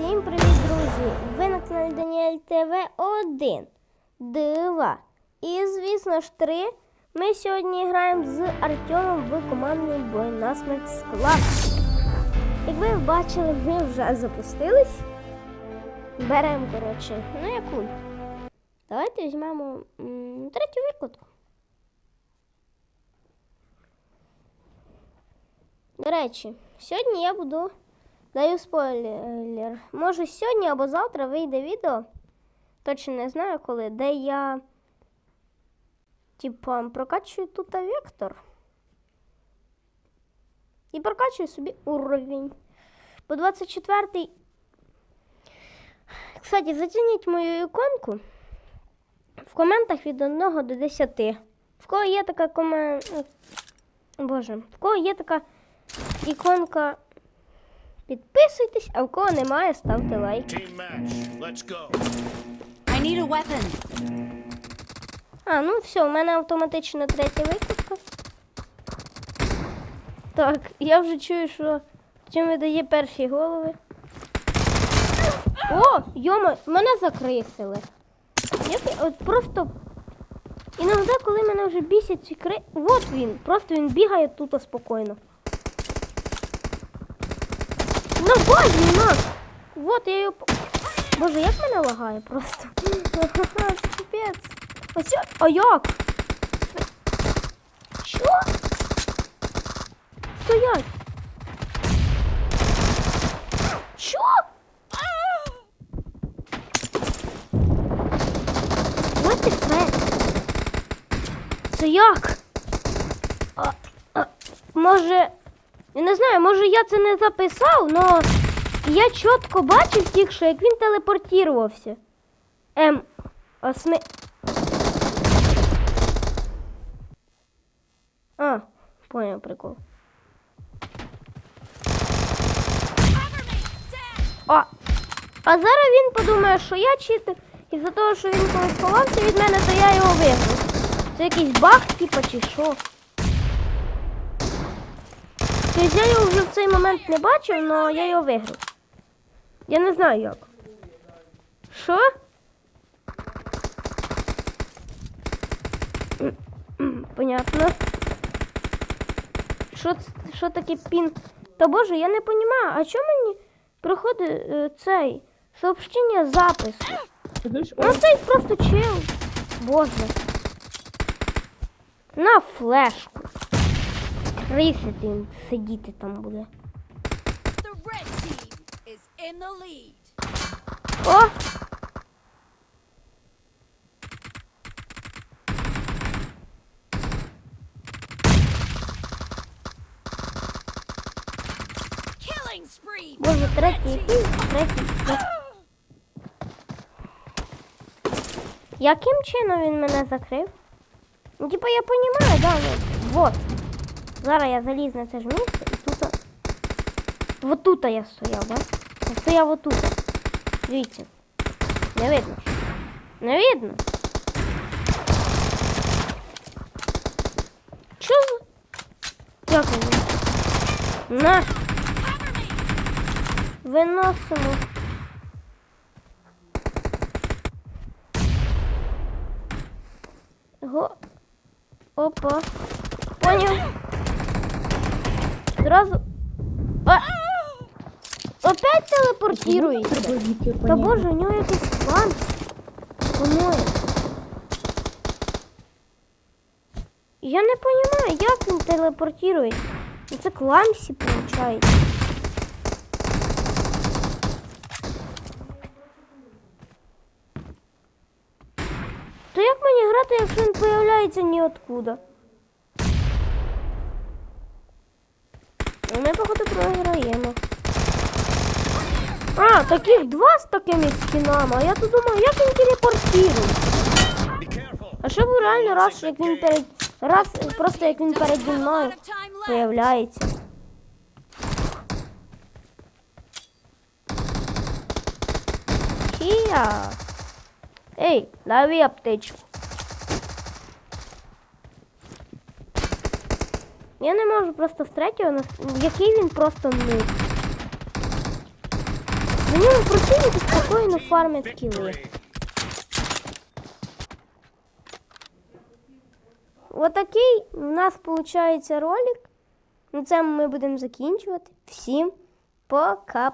Всім привіт, друзі! Ви на каналі Даніель ТВ 1, 2 і, звісно ж, 3. Ми сьогодні граємо з Артемом в командний бой на склад. Як ви бачили, ми вже запустились. Беремо, коротше, ну яку? Давайте візьмемо м, третю викладку. До речі, сьогодні я буду даю спойлер. Може сьогодні або завтра вийде відео. Точно не знаю коли, де я типа прокачую тут вектор. І прокачую собі уровень. По 24-й. Кстати, зацініть мою іконку в коментах від 1 до 10. В кого є така комен... Боже, в кого є така іконка. Підписуйтесь, а в кого немає, ставте лайк. Team match. Let's go. I need a weapon. А, ну все, у мене автоматично третя викладка. Так, я вже чую, що чим видає перші голови. О, йома, мене закрисили. Я от просто. Іноді, коли мене вже бісять ці кри. От він, просто він бігає тут спокійно. На базі нас! Вот я по- Боже, як мене лагає просто. Капець. Ось, я- а як? Що? Стоять! Що? What the fuck? Це як? А, а, може, я не знаю, може я це не записав, але я чітко бачив тільки що, як він телепортувався. Ем, а. А, поняв прикол. А, а зараз він подумає, що я читер, і за того, що він колись сховався від мене, то я його виграв. Це якийсь баг, типа, чи що? Тобто я його вже в цей момент не бачив, але я його виграв. Я не знаю як. Що? Понятно. Що, що таке пін? Та боже, я не розумію, а чому мені приходить е, цей сообщення запису? Ну цей просто чил. Боже. На флешку. Крисити він сидіти там буде. О! Боже, третій? Третій. Яким чином він мене закрив? Ну, типа я розумію, да, ну, вот. Зараз я заліз на це ж місце і тут. Вот тут я стояв, да? Я стояв вот тут. Дивіться. Не видно. Не видно. Чо? Як він? На. Виносимо. Го. Опа. Понял. Сразу. А! Опять телепортирується. Та боже, у нього якийсь план. По-моєму. Я не розумію, як він телепортує. Ну, Це кламсі, виходить. То як мені грати, якщо він появляється ніоткуда? Ну, Ми, походу, програємо. А, таких два з такими скінами. А я тут думаю, як він careful. А що був реально раз, як він перед. Раз, просто як він переді мною появляється. Кія. Ей, дай аптечку. Я не можу просто з третього, який він просто нуб. Він ньому противники спокійно фармять кіли. Отакий у нас виходить ролик. На цьому ми будемо закінчувати. Всім пока.